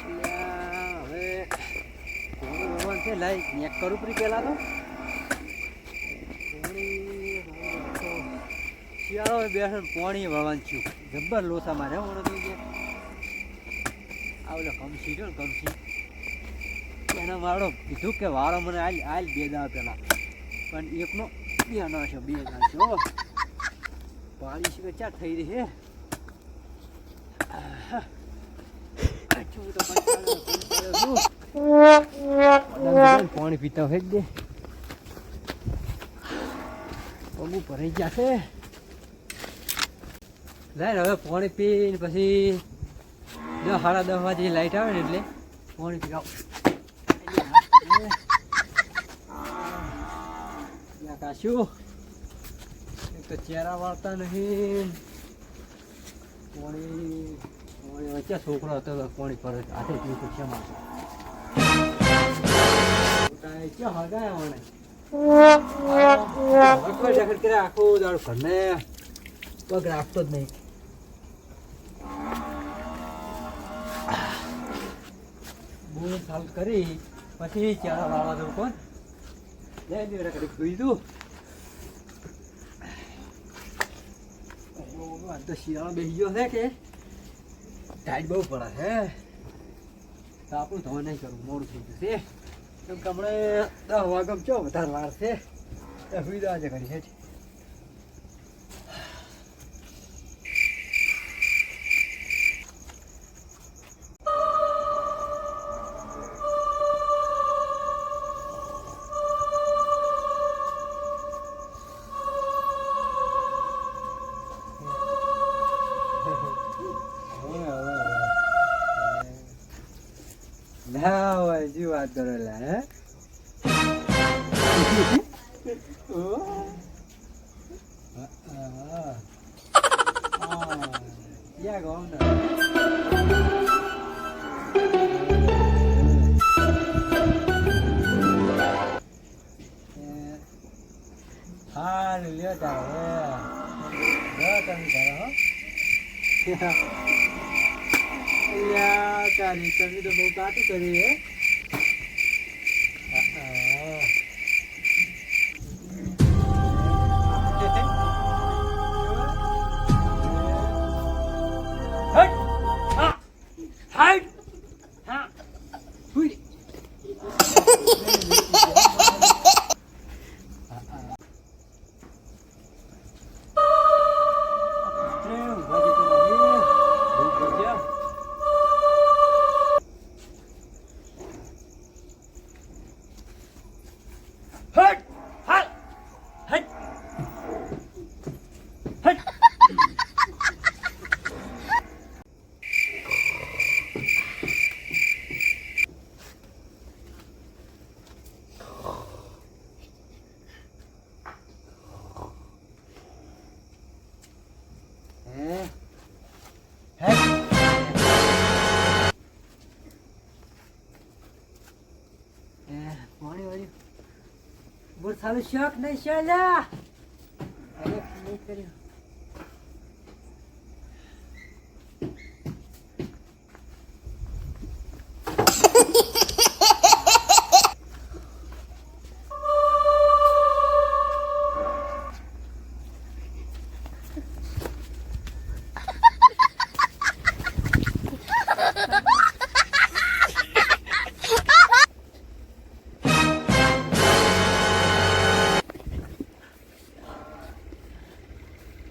હવે ભગવાન છે લઈ નેક કરું પરી પેલા તો. શિયાળો બેસન પોણી ભગવાન છું જબ્બર લોસા મારે હું તો જે આ ઓલો કમસી જો કમસી એનો વાળો કીધું કે વાળો મને આલ આલ બે દા પેલા પણ એકનો બે ના છે બે દા છે પાણી છે ચા થઈ રહી હે આહા. આછું તો કંટાળો, કંટાળો છું. બધા પાણી પીતા હોય દે પગું ભરાઈ ગયા છે હવે પાણી પીને પછી દસ સાડા દસ વાગે લાઈટ આવે ને એટલે પાણી પીવા કાશું તો ચહેરા વાળતા નહીં પાણી વચ્ચે છોકરો હતો પાણી પર હાથે જીવ તો ક્યાં પગ રાખતો જ નહીં. બહુ સાલ કરી, પછી ચારા વાળવા દઉં કોણ? લે લે કરી પી તો શિયાળો બેસી ગયો છે કે? ટાઈટ બહુ પડે છે તો આપણું ધોવા નહીં કરવું મોડું થઈ જશે કેમ કે હમણાં દસ વાગમ ચો વધારે વાર છે. સુવિધા છે કરી છે. વાત કરો હે ઓ. આ, આ. આ. યા ગામ હારું લ્યો તારે તમે હો અલ્યા તારી તમે તો બહુ કાટું કરી હે સાલું શોખ નહીં શાલા કર્યું.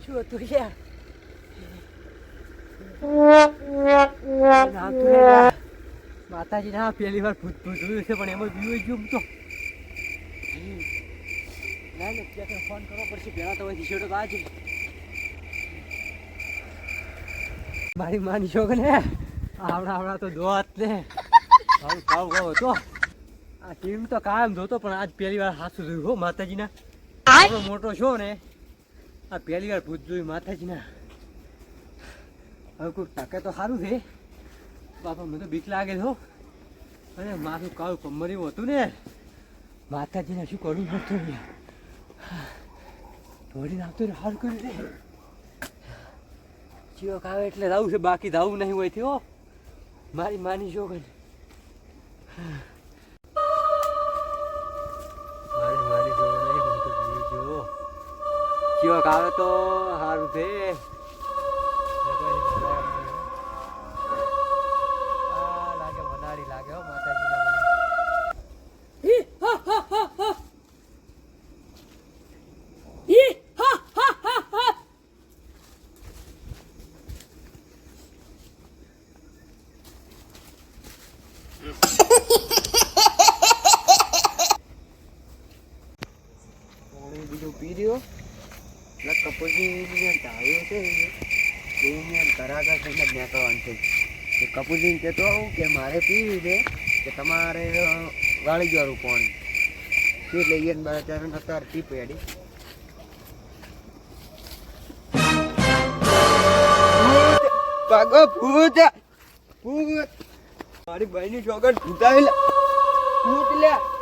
શું હતું યાર. માતાજી ના પહેલી વાર ભૂત ભૂત જોયું છે પણ એમાં જોયું ગયું તો. ના ને ફોન કરવો પડશે પહેલા તો છેડો તો આજે મારી માની શોખ ને? આવડા આવડા તો દોત ને. આવું કાવ કાવ હતો. આ ટીમ તો કાયમ જોતો પણ આજ પહેલી વાર હાથ જોયું હો માતાજીના. મોટો છો ને આ પહેલી વાર ભૂત જોયું માતાજીના હવે કોઈ ટકે તો સારું છે. બાપા મને તો બીક લાગે છો હો. અને મારું કાળું કમર એવું હતું ને. માતાજીને શું કરવું નતું ધોડીને નાખતો હાર કર્યું રે. ચિયોક આવે એટલે રાવું છે, બાકી ધાવું નહીં હોય થયો મારી માની છોકરી મારી ચિયોક આવે તો સારું છે બીજું પી રહ્યો એટલે કપૂરજી ધાર્યો છે એને કરાગર થઈને નીકળવાનું છે. એ કપૂરજીને કહેતો આવું કે મારે પીવી છે, કે તમારે વાળી જવાનું પાણી તે લઈએ ને મારા ત્યારે નતાર પી પેડી. પાગો ભૂત ભૂત. મારી બહેની છોકર ભૂતાવેલા ભૂત લ્યા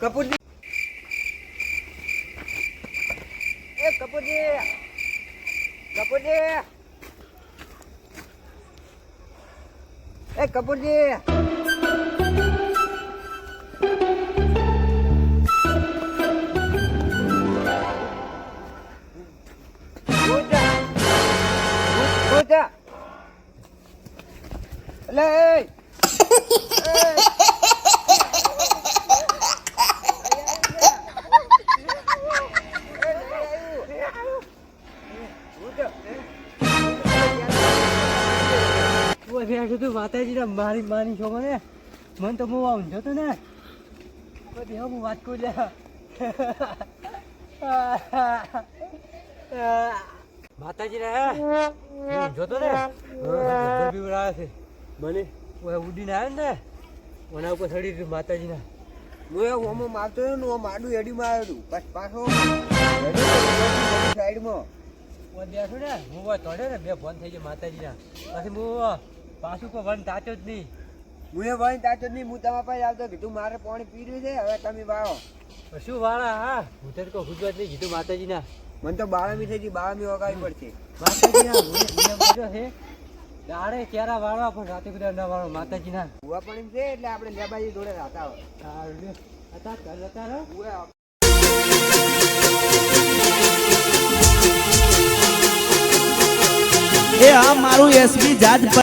કપૂરજી. એ કપૂરજી. કપૂરજી. એ કપૂરજી. ભૂત બેઠું તું માતાજીના મારી માની છો મને? મન તો બહુ આવું જતો ને. બધી હું વાત કરું લે. માતાજી હે? જોતો ને? જબ્બર છે. મને ઉડીને આવ્યો ને મને ઉપર ચડી રહ્યું માતાજીના. હું હોમો મારતો રહ્યો ને ઓમ આડું એડીમાં આવ્યું પછી પાછો. સાઈડમાં હું દેખું ને, હું તોડ્યો ને, બે ફોન થઈ ગયો માતાજીના. પછી હું પાછું કોઈ વન તાચો જ નહીં. હું એ વન તાચો નહીં હું તમારા પાસે આવતો કીધું મારે પાણી પીર્યું છે હવે તમે વાળો. શું વાળા? હા હું તો કોઈ ગુજરાત નહીં કીધું માતાજીના. મને તો બાળમી થઈ ગઈ બાળમી વગાવી પડશે. માતાજીના હું છે દાડે ક્યારા વાળવા પણ રાતે બધા ના વાળો માતાજીના. ભૂવા પણ છે એટલે આપણે લેબાજી જોડે રાતા હોય. સારું હતા કર હતા ભૂવા એ આ મારું એસબી જાજ